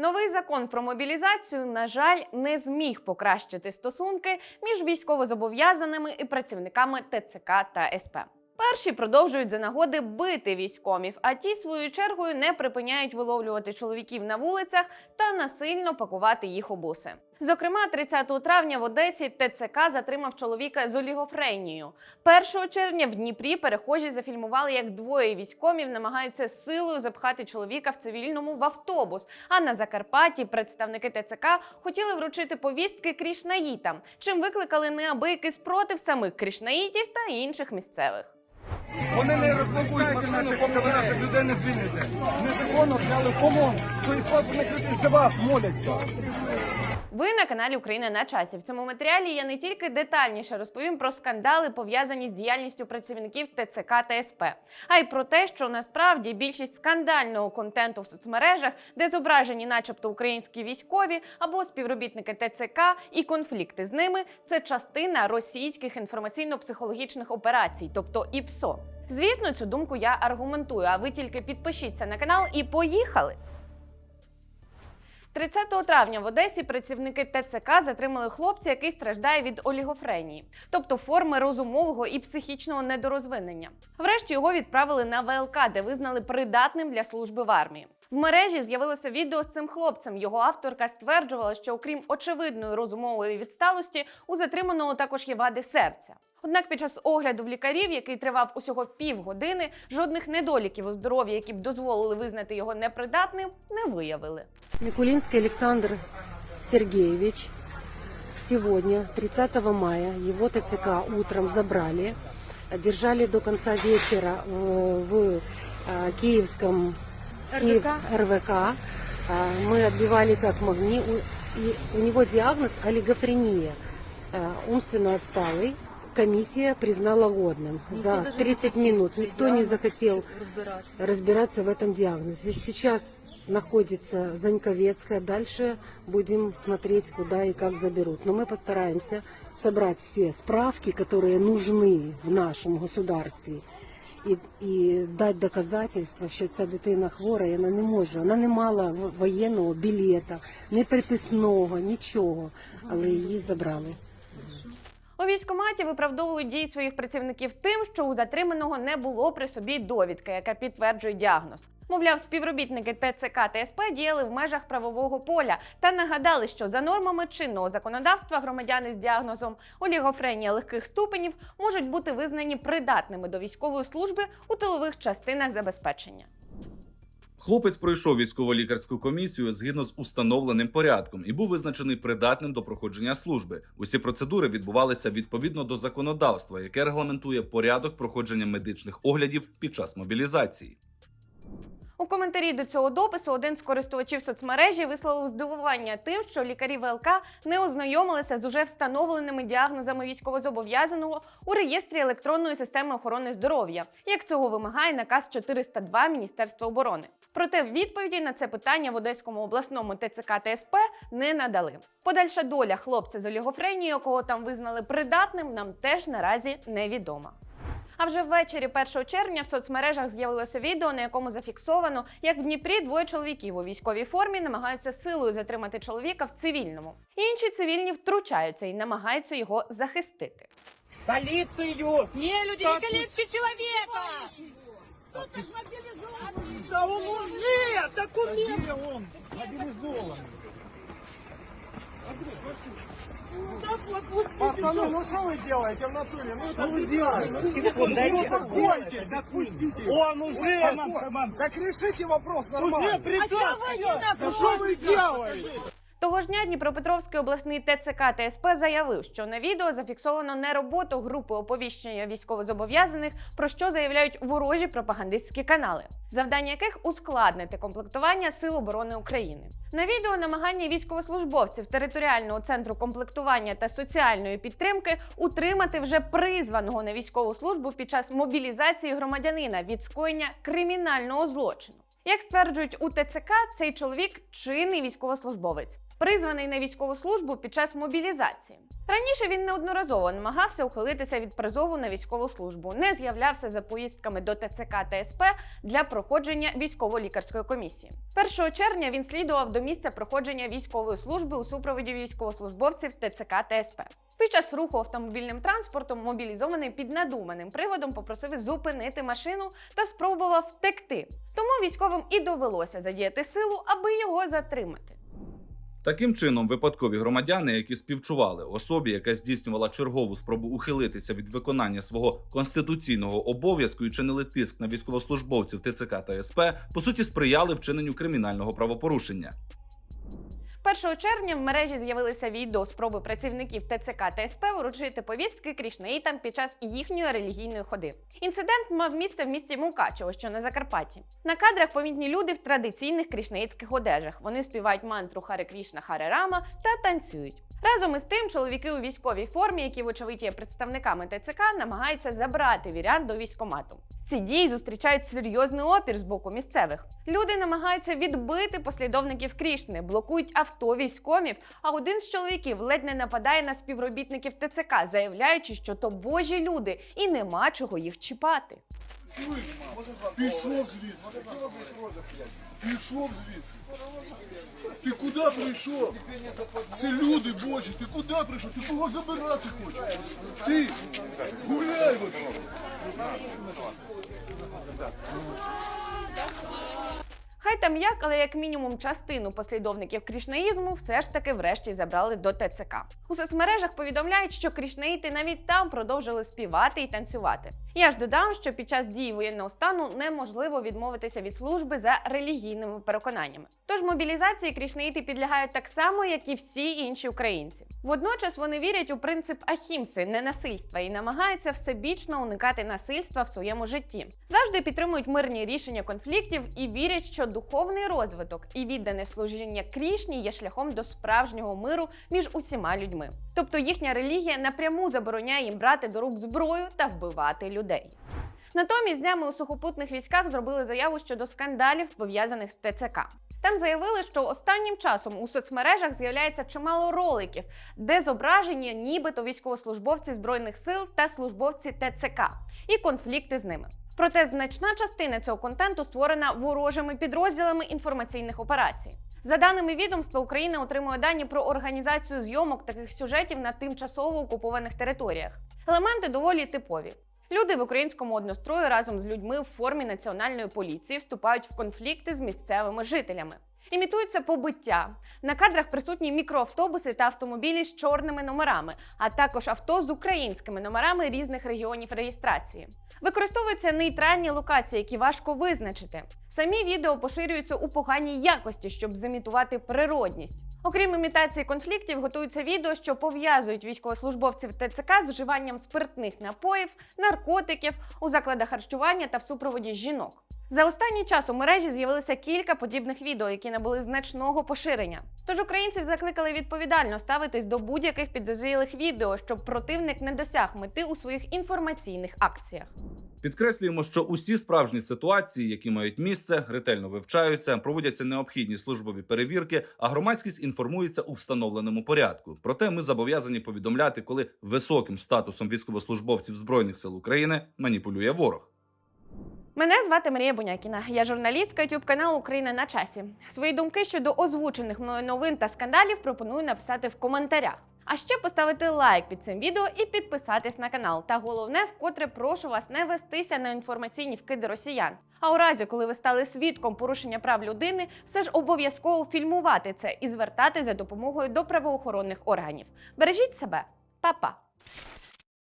Новий закон про мобілізацію, на жаль, не зміг покращити стосунки між військовозобов'язаними і працівниками ТЦК та СП. Перші продовжують за нагоди бити військомів, а ті своєю чергою не припиняють виловлювати чоловіків на вулицях та насильно пакувати їх у буси. Зокрема, 30 травня в Одесі ТЦК затримав чоловіка з олігофренією. 1 червня в Дніпрі перехожі зафільмували, як двоє військомів намагаються силою запхати чоловіка в цивільному в автобус. А на Закарпатті представники ТЦК хотіли вручити повістки крішнаїтам, чим викликали неабиякий спротив самих крішнаїтів та інших місцевих. Вони не розблокують машину, поки ви наших людей не звільните. Незаконно взяли в полон. Свої слабкі накриті за вас моляться. Ви на каналі Україна на часі. В цьому матеріалі я не тільки детальніше розповім про скандали, пов'язані з діяльністю працівників ТЦК та СП, а й про те, що насправді більшість скандального контенту в соцмережах, де зображені, начебто, українські військові або співробітники ТЦК і конфлікти з ними, це частина російських інформаційно-психологічних операцій, тобто ІПСО. Звісно, цю думку я аргументую. А ви тільки підпишіться на канал і поїхали. 30 травня в Одесі працівники ТЦК затримали хлопця, який страждає від олігофренії, тобто форми розумового і психічного недорозвинення. Врешті його відправили на ВЛК, де визнали придатним для служби в армії. В мережі з'явилося відео з цим хлопцем. Його авторка стверджувала, що окрім очевидної розумової відсталості, у затриманого також є вади серця. Однак під час огляду в лікарів, який тривав усього півгодини, жодних недоліків у здоров'ї, які б дозволили визнати його непридатним, не виявили. Микулинский Александр Сергеевич. Сегодня, 30 мая, его ТЦК утром забрали, держали до конца вечера в, в, Киевском Киев- РВК. А, Мы отбивали как могли. У, и у него диагноз олигофрения, а, умственно отсталый. Комиссия признала годным за 30 минут. Никто не захотел разбираться в этом диагнозе. Сейчас находится Заньковецкая. Дальше будем смотреть, куда и как заберут. Но мы постараемся собрать все справки, которые нужны в нашем государстві. І, і дати доказательства, що ця дитина хвора, і вона не може. Вона не мала воєнного білета, не приписного, нічого, але її забрали. Військкоматі виправдовують дії своїх працівників тим, що у затриманого не було при собі довідки, яка підтверджує діагноз. Мовляв, співробітники ТЦК та СП діяли в межах правового поля та нагадали, що за нормами чинного законодавства громадяни з діагнозом олігофренія легких ступенів можуть бути визнані придатними до військової служби у тилових частинах забезпечення. Хлопець пройшов військово-лікарську комісію згідно з установленим порядком і був визначений придатним до проходження служби. Усі процедури відбувалися відповідно до законодавства, яке регламентує порядок проходження медичних оглядів під час мобілізації. У коментарі до цього допису один з користувачів соцмережі висловив здивування тим, що лікарі ВЛК не ознайомилися з уже встановленими діагнозами військовозобов'язаного у реєстрі електронної системи охорони здоров'я, як цього вимагає наказ 402 Міністерства оборони. Проте відповіді на це питання в Одеському обласному ТЦК та СП не надали. Подальша доля хлопця з олігофренією, якого там визнали придатним, нам теж наразі невідома. А вже ввечері 1 червня в соцмережах з'явилося відео, на якому зафіксовано, як в Дніпрі двоє чоловіків у військовій формі намагаються силою затримати чоловіка в цивільному. Інші цивільні втручаються і намагаються його захистити. Поліцію! Не, люди, не калечьте человека! Да он уже! Документ! Где он? Пацаны, ну что вы делаете в натуре? Ну что вы делаете? Телефон дайте. Успокойтесь, отпустите. Он уже! Так решите вопрос нормально. Уже приказ! Да что вы делаете? Ж дня Дніпропетровський обласний ТЦК та СП заявив, що на відео зафіксовано не роботу групи оповіщення військовозобов'язаних, про що заявляють ворожі пропагандистські канали, завдання яких ускладнити комплектування Сил оборони України. На відео намагання військовослужбовців територіального центру комплектування та соціальної підтримки утримати вже призваного на військову службу під час мобілізації громадянина від скоєння кримінального злочину. Як стверджують у ТЦК, цей чоловік чинний військовослужбовець, призваний на військову службу під час мобілізації. Раніше він неодноразово намагався ухилитися від призову на військову службу, не з'являвся за поїздками до ТЦК та СП для проходження військово-лікарської комісії. 1 червня він слідував до місця проходження військової служби у супроводі військовослужбовців ТЦК та СП. Під час руху автомобільним транспортом мобілізований під надуманим приводом попросив зупинити машину та спробував втекти. Тому військовим і довелося задіяти силу, аби його затримати. Таким чином, випадкові громадяни, які співчували особі, яка здійснювала чергову спробу ухилитися від виконання свого конституційного обов'язку і чинили тиск на військовослужбовців ТЦК та СП, по суті, сприяли вчиненню кримінального правопорушення. 1 червня в мережі з'явилися відео спроби працівників ТЦК та СП вручити повістки крішнеїтам під час їхньої релігійної ходи. Інцидент мав місце в місті Мукачево, що на Закарпатті. На кадрах помітні люди в традиційних крішнеїтських одежах. Вони співають мантру Харе Крішна Харе Рама та танцюють. Разом із тим, чоловіки у військовій формі, які вочевидь є представниками ТЦК, намагаються забрати вірян до військомату. Ці дії зустрічають серйозний опір з боку місцевих. Люди намагаються відбити послідовників Крішни, блокують авто військомів. А один з чоловіків ледь не нападає на співробітників ТЦК, заявляючи, що то божі люди і нема чого їх чіпати. Пішов звідси. Пішов звідси. Ти куди прийшов? Це люди божі, ти куди прийшов? Ти кого забирати хочеш? Ти гуляй вообще так. Хай там як, але як мінімум частину послідовників крішнаїзму все ж таки врешті забрали до ТЦК. У соцмережах повідомляють, що крішнаїти навіть там продовжили співати і танцювати. Я ж додам, що під час дії воєнного стану неможливо відмовитися від служби за релігійними переконаннями. Тож мобілізації крішнаїти підлягають так само, як і всі інші українці. Водночас вони вірять у принцип ахімси, ненасильства і намагаються всебічно уникати насильства в своєму житті. Завжди підтримують мирні рішення конфліктів і вірять, що духовний розвиток і віддане служіння Крішні є шляхом до справжнього миру між усіма людьми. Тобто їхня релігія напряму забороняє їм брати до рук зброю та вбивати людей. Натомість днями у сухопутних військах зробили заяву щодо скандалів, пов'язаних з ТЦК. Там заявили, що останнім часом у соцмережах з'являється чимало роликів, де зображені нібито військовослужбовці збройних сил та службовці ТЦК і конфлікти з ними. Проте значна частина цього контенту створена ворожими підрозділами інформаційних операцій. За даними відомства, Україна отримує дані про організацію зйомок таких сюжетів на тимчасово окупованих територіях. Елементи доволі типові. Люди в українському однострою разом з людьми в формі національної поліції вступають в конфлікти з місцевими жителями. Імітується побиття. На кадрах присутні мікроавтобуси та автомобілі з чорними номерами, а також авто з українськими номерами різних регіонів реєстрації. Використовуються нейтральні локації, які важко визначити. Самі відео поширюються у поганій якості, щоб зімітувати природність. Окрім імітації конфліктів, готуються відео, що пов'язують військовослужбовців ТЦК з вживанням спиртних напоїв, наркотиків у закладах харчування та в супроводі жінок. За останній час у мережі з'явилося кілька подібних відео, які набули значного поширення. Тож українців закликали відповідально ставитись до будь-яких підозрілих відео, щоб противник не досяг мети у своїх інформаційних акціях. Підкреслюємо, що усі справжні ситуації, які мають місце, ретельно вивчаються, проводяться необхідні службові перевірки, а громадськість інформується у встановленому порядку. Проте ми зобов'язані повідомляти, коли високим статусом військовослужбовців збройних сил України маніпулює ворог. Мене звати Марія Бунякіна. Я журналістка youtube каналу Україна на часі. Свої думки щодо озвучених мною новин та скандалів пропоную написати в коментарях. А ще поставити лайк під цим відео і підписатись на канал. Та головне, вкотре прошу вас не вестися на інформаційні вкиди росіян. А у разі, коли ви стали свідком порушення прав людини, все ж обов'язково фільмувати це і звертати за допомогою до правоохоронних органів. Бережіть себе, Па-па!